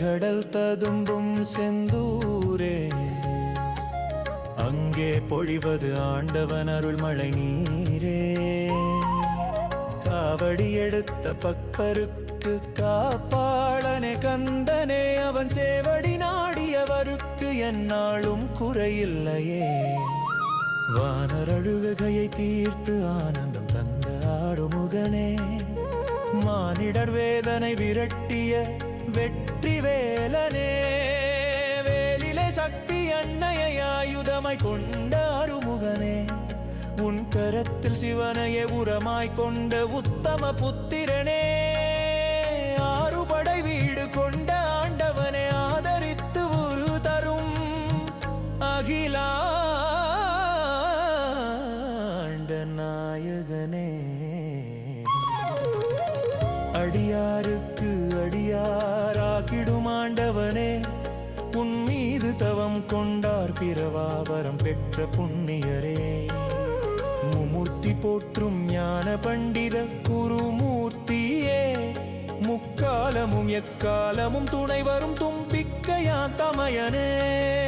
கடல் ததும்பும் செந்தூரே. அங்கே பொழிவது ஆண்டவன் அருள் மழை நீரே. காவடி எடுத்த பக்பருக்கு காப்பாளனே கந்தனே அவன் சேவடி நாடியவருக்கு என்னாலும் குறையில்லையே. வானரழுகையை தீர்த்து ஆனந்தம் தந்த ஆடுமுகனே. மானிடர் வேதனை விரட்டிய வெற்றி வேலனே வேலிலே சக்தி அன்னையை ஆயுதமாய் கொண்ட அருமுகனே உன் கரத்தில் சிவனையே உரமாய் கொண்ட உத்தம புத்திரனே ஆறுபடை வீடு கொண்ட ஆண்டவனை ஆதரித்து உரு தரும் அகிலாண்ட நாயகனே அடியாருக்கு அடியாராக்கிடும் ஆண்டவனே உன் மீது தவம் கொண்டார் பிறவாவரம் பெற்ற புண்ணியரே. மும்மூர்த்தி போற்றும் ஞான பண்டித குருமூர்த்தியே. முக்காலமும் எக்காலமும் துணை வரும் தும்பிக்கையா தமயனே.